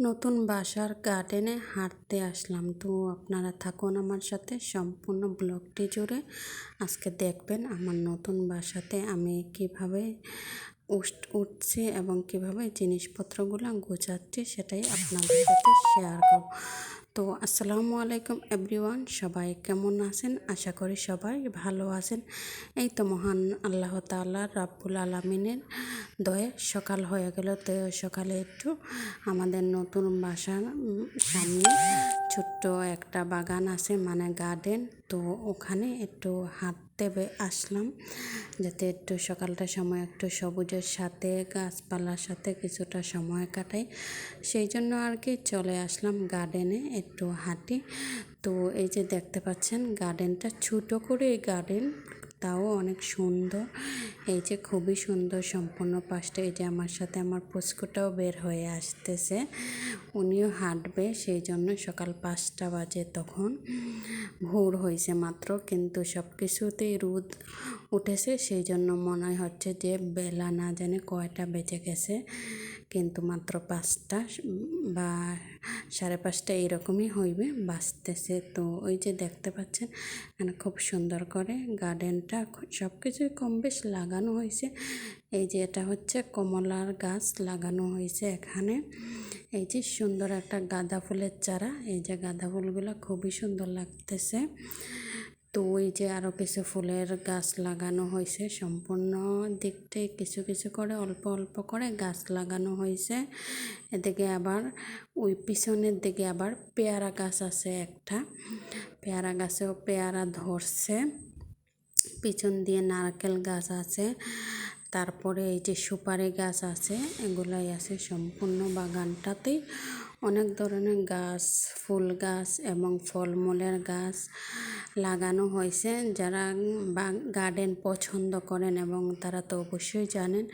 নতুন বাসার গার্ডেনে হাঁটতে আসলাম। তো আপনারা থাকুন আমার সাথে সম্পূর্ণ ব্লগটি জুড়ে। আজকে দেখবেন আমার নতুন বাসাতে আমি কীভাবে উঠছি এবং কীভাবে জিনিসপত্রগুলো গোছাচ্ছি সেটাই আপনাদের সাথে শেয়ার করব। তো আসসালামু আলাইকুম এভরিওয়ান সবাই কেমন আছেন? আশা করি সবাই ভালো আছেন। এই তো মহান আল্লাহ তাআলা রাব্বুল আলমিনের দয়ে সকাল হয়ে গেল। তো সকালে একটু আমাদের নতুন বাসার সামনে ছোট্ট একটা বাগান আছে মানে গার্ডেন তো ওখানে একটু হাঁটতে আসলাম, যাতে একটু সকালটা সময় একটু সবুজের সাথে, গাছপালার সাথে কিছুটা সময় কাটাই। সেই জন্য আর কি চলে আসলাম গার্ডেনে একটু হাঁটি। তো এই যে দেখতে পাচ্ছেন গার্ডেনটা ছোটো করে গার্ডেন তাও অনেক সুন্দর। এই যে খুবই সুন্দর সম্পূর্ণ পাশটা, এই যে আমার সাথে আমার পুস্কুটাও বের হয়ে আসতেছে। উনিও হাঁটবে সেই জন্য সকাল পাঁচটা বাজে তখন। ভোর হয়েছে মাত্র, কিন্তু সব কিছুতেই রোদ উঠেছে সেই জন্য মনে হচ্ছে যে বেলা না জানে কয়টা বেজে গেছে। কিন্তু মাত্র পাঁচটা বা সাড়ে পাঁচটা এরকমই হইবে বাঁচতেছে তো ওই যে দেখতে পাচ্ছেন এখানে খুব সুন্দর করে গার্ডেনটা সব কিছুই কম বেশ লাগানো হয়েছে। এই যে এটা হচ্ছে কমলার গাছ লাগানো হয়েছে এখানে। এই যে সুন্দর একটা গাঁদা ফুলের চারা, এই যে গাঁদা ফুলগুলো খুবই সুন্দর লাগতেছে। তো ওই যে আরও কিছু ফুলের গাছ লাগানো হয়েছে, সম্পূর্ণ দিকটাই কিছু কিছু করে অল্প অল্প করে গাছ লাগানো হয়েছে। এদিকে আবার ওই পিছনের দিকে আবার পেয়ারা গাছ আছে একটা। পেয়ারা গাছেও পেয়ারা ধরছে। পিছন দিয়ে নারকেল গাছ আছে, তারপরে এই যে সুপারি গাছ আছে, এগুলাই আছে সম্পূর্ণ বাগানটাতেই। অনেক ধরনের গাছ, ফুল গাছ এবং ফলমূলের গাছ লাগানো হয়েছে। যারা গার্ডেন পছন্দ করেন এবং তারা তো অবশ্যই জানেন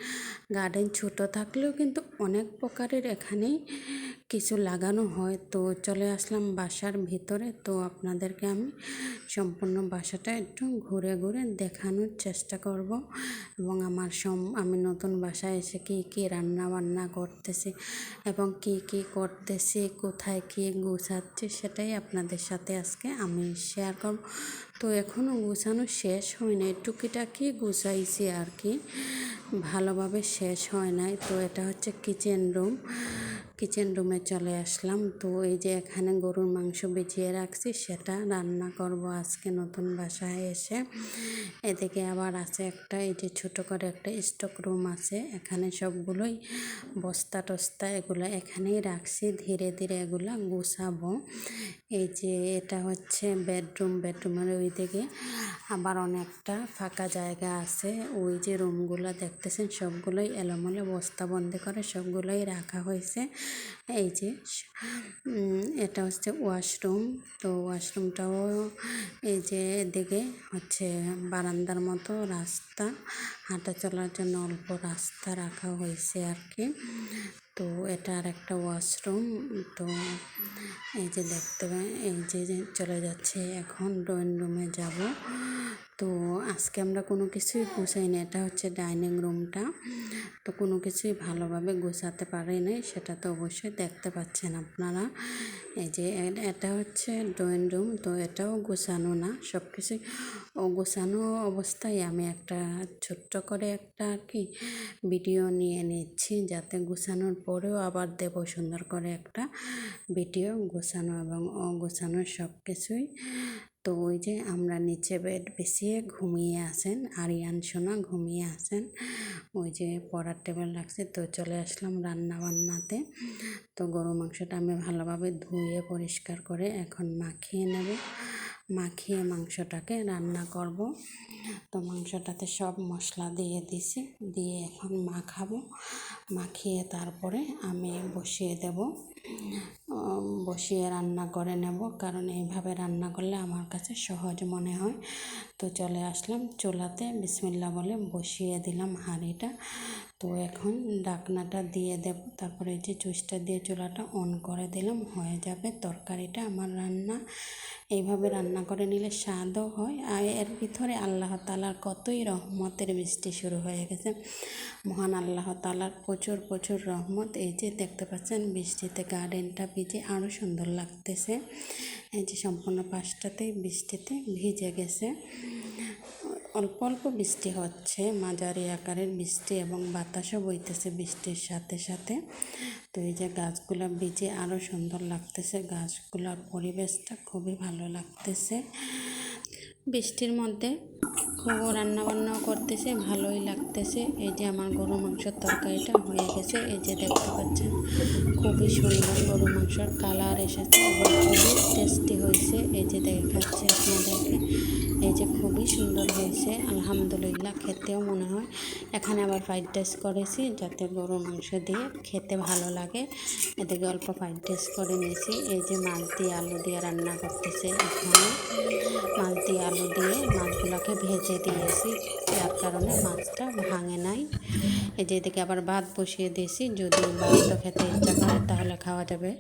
গার্ডেন ছোট থাকলেও কিন্তু অনেক প্রকারের এখানেই কিছু লাগানো হয়, তো চলে আসলাম বাসার ভিতরে। তো আপনাদেরকে আমি সম্পূর্ণ বাসাটা একটু ঘুরে ঘুরে দেখানোর চেষ্টা করব এবং আমার সম, আমি নতুন বাসায় এসে কী কী রান্না বান্না করতেছি এবং কি কি করতেছি, কোথায় কী গুছাচ্ছি সেটাই আপনাদের সাথে আজকে আমি শেয়ার করব। তো এখনও গুছানো শেষ হয় নাই, টুকিটাকি গুছাইছি আর কি। ভালোভাবে শেষ হয় নাই, তো এটা হচ্ছে কিচেন রুম কিচেন রুমে চলে আসলাম। তো এই যে এখানে গরুর মাংস বেজিয়ে রাখছি, সেটা রান্না করব আজকে নতুন বাসায় এসে। এদিকে আবার আছে একটা, এই যে ছোটো করে একটা স্টক রুম আছে। এখানে সবগুলোই বস্তা টস্তা এগুলো এখানেই রাখছি। ধীরে ধীরে এগুলো গুছাবো। এই যে এটা হচ্ছে বেডরুম বেডরুমের ওই দিকে আবার অনেকটা ফাঁকা জায়গা আছে। ওই যে রুমগুলো দেখতেছেন, সবগুলোই এলোমেলো বস্তাবন্দি করে, সবগুলোই রাখা হয়েছে। এই যে এটা হচ্ছে ওয়াশরুম। তো ওয়াশরুমটাও এই যে এদিকে হচ্ছে বারান্দার মতো রাস্তা। হাঁটা চলার জন্য অল্প রাস্তা রাখা হয়েছে আর কি। তো এটা আর একটা ওয়াশরুম। তো এই যে দেখতে এই যে চলে যাচ্ছে এখন ড্রয়িং রুমে যাব। তো আজকে আমরা কোনো কিছুই গুছাই না, এটা হচ্ছে ডাইনিং রুমটা। তো কোনো কিছুই ভালোভাবে গোছাতে পারি নাই, সেটা তো অবশ্যই দেখতে পাচ্ছেন আপনারা। এই যে এটা হচ্ছে ড্রয়িং রুম, তো এটাও গোছানো না সব কিছুই অগোছানো অবস্থায় আমি একটা ছোট্ট করে একটা আর কি ভিডিও নিয়ে নিচ্ছি, যাতে গোছানোর পরেও আবার দেব সুন্দর করে একটা ভিডিও গোছানো এবং অগোছানো সব কিছুই তো ওই যে আমরা নিচে বেড বিছিয়ে ঘুমিয়ে আসেন আরিয়ান, সোনা ঘুমিয়ে আসেন ওই যে পড়ার টেবিল রাখছে, তো চলে আসলাম রান্না বান্নাতে তো গরু মাংসটা আমি ভালোভাবে ধুয়ে পরিষ্কার করে এখন মাখিয়ে নেব। মাখিয়ে মাংসটাকে রান্না করব। তো মাংসটাতে সব মশলা দিয়ে দিছি, দিয়ে এখন মাখাবো। মাখিয়ে তারপরে আমি বসিয়ে দেব। বসিয়ে রান্না করে নেব, কারণ এইভাবে রান্না করলে আমার কাছে সহজ মনে হয়। তো চলে আসলাম চুলাতে, বিসমিল্লা বলে বসিয়ে দিলাম হাঁড়িটা। তো এখন ডাকনাটা দিয়ে দেব। তারপরে যে চুইসটা দিয়ে চুলাটা অন করে দিলাম, হয়ে যাবে তরকারিটা। আমার রান্না এইভাবে রান্না করে নিলে স্বাদও হয়। আর এর ভিতরে আল্লাহ তালার কতই রহমতের বৃষ্টি শুরু হয়ে গেছে। মহান আল্লাহ তালার প্রচুর প্রচুর রহমত। এই যে দেখতে পাচ্ছেন, বৃষ্টিতে গার্ডেনটা ভিজে আরও সুন্দর লাগতেছে। এই যে সম্পূর্ণ পাশটাতেই বৃষ্টিতে ভিজে গেছে। অল্প অল্প বৃষ্টি হচ্ছে, মাঝারি আকারের বৃষ্টি এবং বাতাসও বইতেছে বৃষ্টির সাথে সাথে। তো এই যে গাছগুলা ভিজে আরও সুন্দর লাগতেছে, গাছগুলোর পরিবেশটা খুবই ভালো লাগতেছে। বৃষ্টির মধ্যে খুব রান্নাবান্নাও করতেছে, ভালোই লাগতেছে। এই যে আমার গরু মাংসের তরকারিটা হয়ে গেছে। এই যে দেখতে পাচ্ছেন, খুবই সুন্দর গরু মাংসের কালার এসেছে খুবই টেস্টি হয়েছে। এই যে দেখাচ্ছে আপনাদেরকে, এই যে খুবই সুন্দর হয়েছে। আলহামদুলিল্লাহ, খেতেও মনে হয়। এখানে আবার ফ্রাইড রাইস করেছি, যাতে গরু মাংস দিয়ে খেতে ভালো লাগে। এদিকে অল্প ফ্রাইড রাইস করে নিয়েছি। এই যে মাছ দিয়ে আলু দিয়ে রান্না করতেছে এখানে। মাছ দিয়ে আলু দিয়ে মাছগুলোকে ভেজে দিয়েছি। যার কারণে মাছটা ভাঙে নাই। এই যেদিকে আবার ভাত বসিয়ে দিয়েছি। যদি ভাত খেতে ইচ্ছা করে তাহলে খাওয়া যাবে।